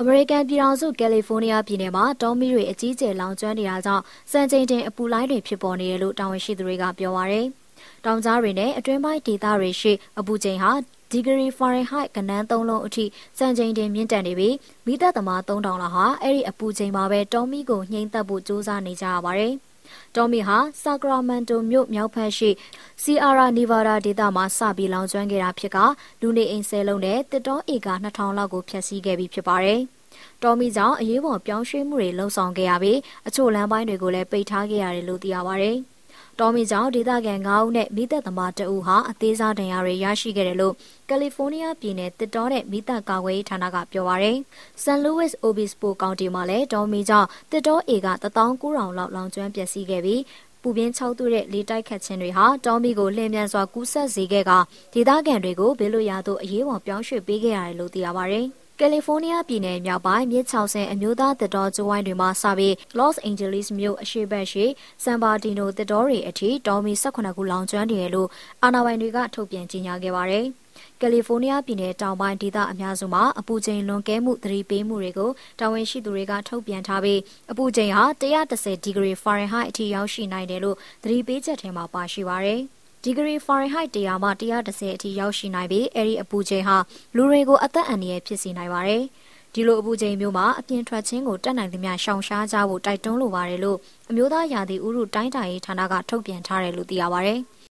အမေရိကန်ပြည်ထောင်စုကယ်လီဖိုးနီးယားပြည်နယ်မှာတောမီတွေအကြီးကျယ်လောင်ကျွမ်းနေတာကြောင့်စံချိန်တင်အပူလိုင်းတွေဖြစ်ပေါ်နေတယ်လို့တာဝန်ရှိသူတွေကပြောပါရယ်။တောင်ကြားတွေနဲ့အတွင်းပိုင်းဒေသတွေရှိအပူချိန်ဟာဒီဂရီဖာရင်ဟိုက်ကနန်း3လုံးအထိစံချိန်တင်မြင့်တက်နေပြီးမိသက်သမား3000လောက်ဟာအဲ့ဒီအပူချိန်မှာပဲတောမီကိုနှိမ့်သက်ဖို့စူးစမ်းနေကြရပါတယ်။ တောမီဟာဆာကရာမန်တိုမြို့မြောက်ဖက်ရှိစီအာရာနီဗာဒါဒေသမှာစပြီးလောင်ကျွမ်းခဲ့တာဖြစ်ကလူနေအိမ်ဆဲလုံးနဲ့တစ်တောဧက2000လောက်ကိုဖျက်ဆီးခဲ့ပြီးဖြစ်ပါတယ်။တော်မီကြောင့်အရေးပေါ်ပြောင်းရွှေ့မှုတွေလှုံ့ဆော်ခဲ့ရပြီးအချို့လမ်းပိုင်းတွေကိုလည်းပိတ်ထားခဲ့ရတယ်လို့သိရပါဗျ။ တောမီကြောင့်ဒေသခံ9ဦးနဲ့မိသက်သမား2ဦးဟာအသေးစားဒဏ်ရာတွေရရှိခဲ့တယ်လို့ကယ်လီဖိုးနီးယားပြည်နယ်တစ်တောနဲ့မိသက်ကာကွယ်ရေးဌာနကပြောပါရယ်။ဆန်လူးဝစ်အိုဘီစပိုကောင်တီမှာလည်းတောမီကြောင့်တစ်တောအေက19000လောက်လောင်ကျွမ်းပျက်စီးခဲ့ပြီးပူပြင်းချောက်သွတဲ့လေတိုက်ခတ်ခြင်းတွေဟာတောမီကိုလျင်မြန်စွာကူးစက်စေခဲ့ကဒေသခံတွေကိုဘေးလွတ်ရာသို့အရေးပေါ်ပြောင်းရွှေ့ပေးခဲ့ရတယ်လို့သိရပါဗျ။ ကယ်လီဖိုးနီးယားပြည်နယ်မြောက်ပိုင်းမြစ်ချောင်ဆင်အမျိုးသားသစ်တောကျိုးဝိုင်းတွေမှာစပြီး Los Angeles မြို့အရှေ့ဘက်ရှိဆန်ဘာတီနိုသစ်တောတွေအထိတောမီ18ခုလောင်ကျွမ်းနေတယ်လို့အာဏာပိုင်တွေကထုတ်ပြန်ကြေညာခဲ့ပါတယ်။ကယ်လီဖိုးနီးယားပြည်နယ်တောင်ပိုင်းဒေသအများစုမှာအပူချိန်လွန်ကဲမှုသတိပေးမှုတွေကိုတာဝန်ရှိသူတွေကထုတ်ပြန်ထားပြီးအပူချိန်ဟာ130ဒီဂရီဖာရင်ဟိုက်အထိရောက်ရှိနိုင်တယ်လို့သတိပေးချက်ထဲမှာပါရှိပါတယ်။ ဒီဂရီဖာရင်ဟိုက်100မှ130အထိရောက်ရှိနိုင်ပြီးအဲဒီအပူချိန်ဟာလူတွေကိုအသက်အန္တရာယ်ဖြစ်စေနိုင်ပါတယ်။ဒီလိုအပူချိန်မျိုးမှာအပြင်ထွက်ခြင်းကိုတက်နိုင်သမျှရှောင်ရှားကြဖို့တိုက်တွန်းလိုပါတယ်လို့အမျိုးသားရာသီဥတုတိုင်းတာရေးဌာနကထုတ်ပြန်ထားတယ်လို့သိရပါတယ်။